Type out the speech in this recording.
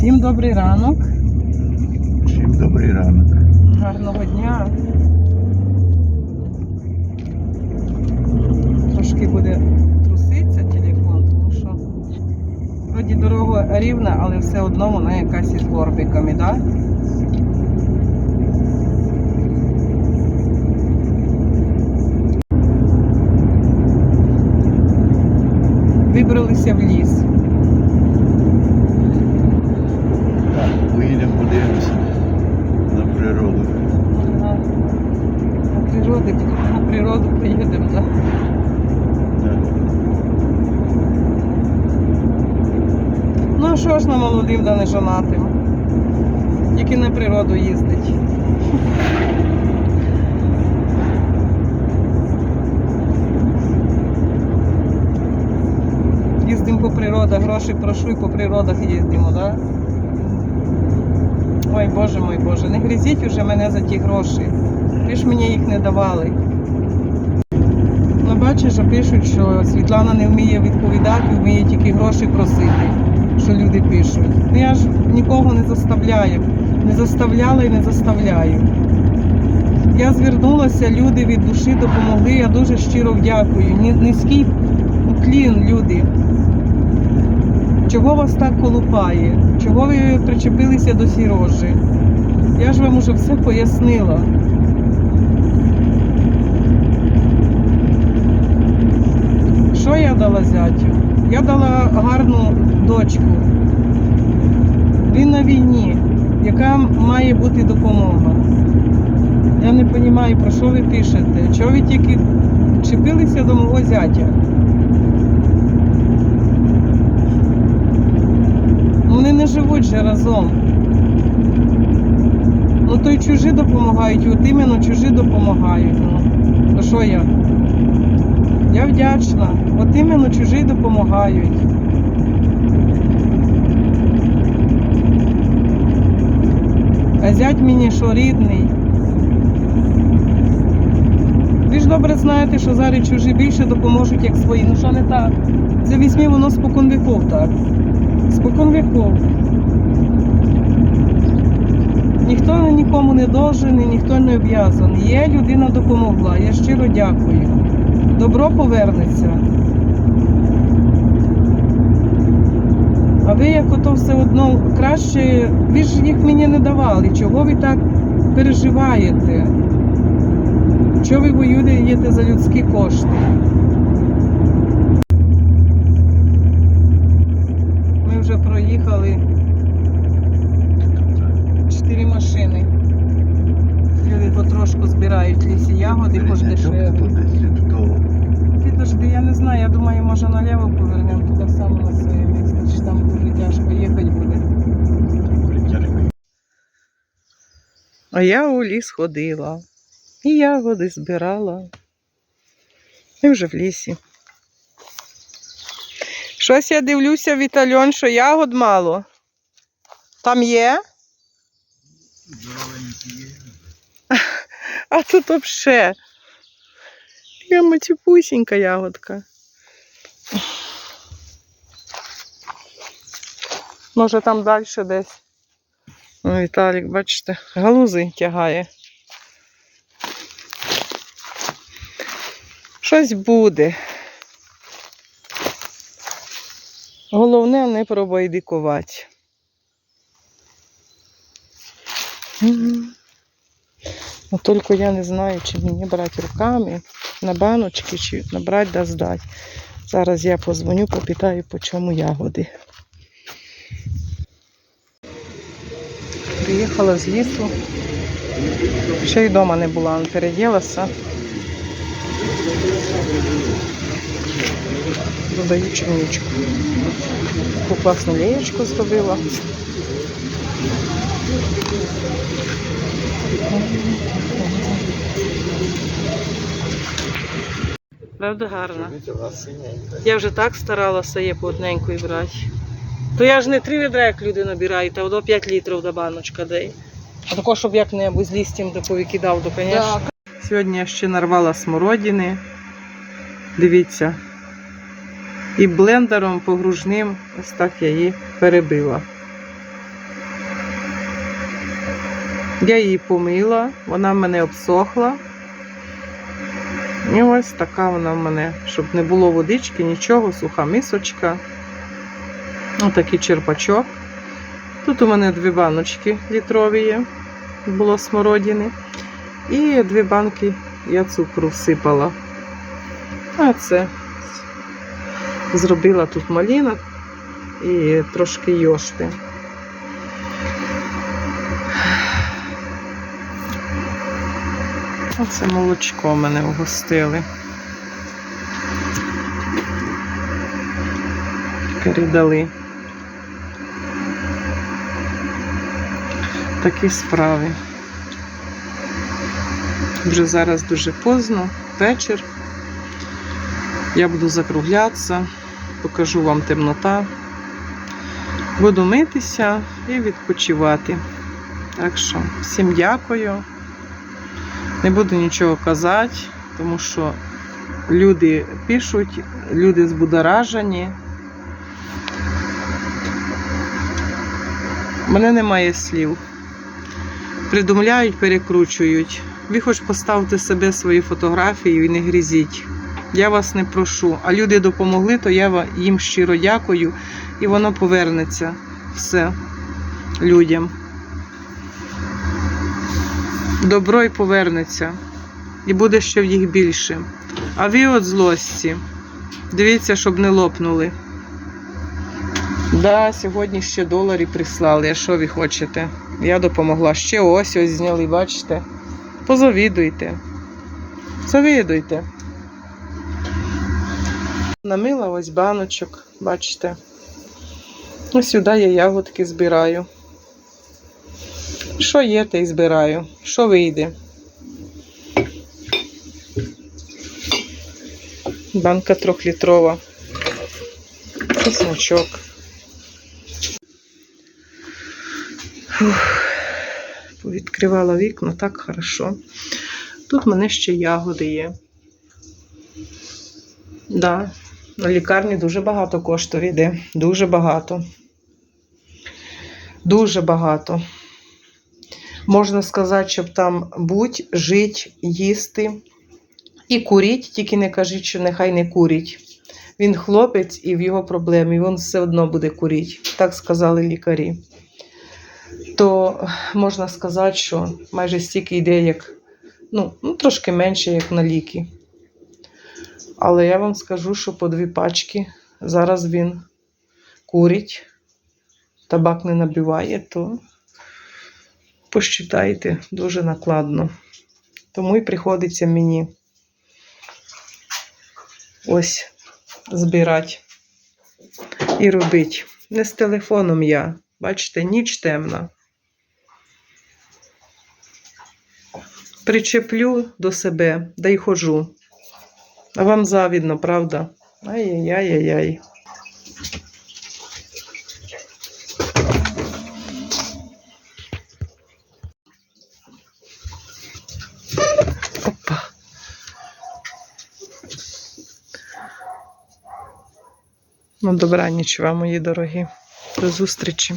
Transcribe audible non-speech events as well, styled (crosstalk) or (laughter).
Всім добрий ранок, Всім добрий ранок. гарного дня. Трошки буде труситися телефон, тому що вроді дорога рівна, але все одно вона якась із горбиками, так? Да? Вибралися в ліс. Виїдемо, подивимося на природу. На природу, на природу поїдемо, так? Так. Ну а що ж на молодим да не жонатим? Тільки на природу їздить. Їздимо по природах, гроші прошу і по природах їздимо, так? Ой, Боже мой Боже, не грізіть уже мене за ті гроші. Ви ж мені їх не давали. Ну, бачиш, що пишуть, що Світлана не вміє відповідати, вміє тільки гроші просити, що люди пишуть. Ну я ж нікого не заставляю. Не заставляла і не заставляю. Я звернулася, люди від душі допомогли. Я дуже щиро дякую. Низький уклін, люди. Чого вас так колупає? Чого ви причепилися до сірожі? Я ж вам уже все пояснила. Що я дала зятю? Я дала гарну дочку. Він на війні. Яка має бути допомога? Я не розумію, про що ви пишете. Чого ви тільки чепилися до мого зятя? Ну, Же разом. Ну то й чужі допомагають, от іменно чужі допомагають. Ну. То що я? Я вдячна. От іменно чужі допомагають. А зять мені що рідний. Ви ж добре знаєте, що зараз чужі більше допоможуть, як свої. Ну що не так? Це візьмі воно спокон віков так. Спокон віков. Ніхто нікому не должен і ніхто не об'язаний. Є людина допомогла. Я щиро дякую. Добро повернеться. А ви як ото все одно краще, ви ж їх мені не давали. Чого ви так переживаєте? Чого ви воюєте за людські кошти? Ми вже проїхали чотири машини. Люди потрошку збирають лісі ягоди, хоч дешеві. Тут. Підожди, я не знаю, я думаю, може наліво повернемо туди саме на своє місце, чи там дуже тяжко їхати буде. А я у ліс ходила, і ягоди збирала. І вже в лісі. Щось я дивлюся, Вітальон, що ягод мало. Там є? (laughs) А тут взагалі. Я матюпусінька ягодка. Може там далі десь. О, Віталік, бачите, галузи тягає. Щось буде. Головне не пробайдикувати. Ну, тільки я не знаю, чи мені брати руками на баночки, чи набрати да здати. Зараз я позвоню, попитаю, по чому ягоди. Приїхала з лісу. Ще й вдома не була, он переділася. Додаю черничку. Таку класну леєчку зробила. Правда гарна. Я вже так старалася її по одненької брати. То я ж не три відра, як люди набирають, а до 5 літрів до баночка дай. А тако, щоб як-небудь з листям до повикидав, то, звісно. Сьогодні я ще нарвала смородини. Дивіться. І блендером погружним ось так я її перебила. Я її помила, вона в мене обсохла. І ось така вона в мене, щоб не було водички, нічого, суха мисочка. Отакий черпачок. Тут у мене дві баночки літрові є, було смородини. І дві банки я цукру всипала. А це зробила тут малінок і трошки йошти. Оце молочко мене вгостили. Передали. Такі справи. Вже зараз дуже поздно, вечір. Я буду закруглятися, покажу вам темнота. Буду митися і відпочивати. Так що всім дякую. Не буду нічого казати, тому що люди пишуть, люди збудоражені. У мене немає слів. Придумляють, перекручують. Ви хоч поставте себе свої фотографії і не грізіть. Я вас не прошу. А люди допомогли, то я їм щиро дякую, і воно повернеться все людям. Добро й повернеться. І буде ще в їх більше. А ви от злості. Дивіться, щоб не лопнули. Да, сьогодні ще доларі прислали. А що ви хочете? Я допомогла. Ще ось ось зняли, бачите? Позавідуйте. Завідуйте. Намила ось баночок, бачите. Ось сюди я ягодки збираю. Що є, те й збираю. Що вийде? Банка трьохлітрова. Чесночок. Фух. Відкривала вікна, так хорошо. Тут в мене ще ягоди є. На лікарні дуже багато коштів йде. Дуже багато. Дуже багато. Можна сказати, щоб там будь, жить, їсти і куріть, тільки не кажіть, що нехай не куріть. Він хлопець і в його проблемі, він все одно буде курити. Так сказали лікарі. То можна сказати, що майже стільки йде, як ну, ну трошки менше, як на ліки. Але я вам скажу, що по дві пачки зараз він курить, табак не набиває, то посчитайте дуже накладно. Тому і приходиться мені ось збирати і робити. Не з телефоном я. Бачите, ніч темна. Причеплю до себе, да й хожу. А вам завідно, правда? Ай-яй-яй-яй. Опа. Ну, добраніч вам, мої дорогі. До зустрічі.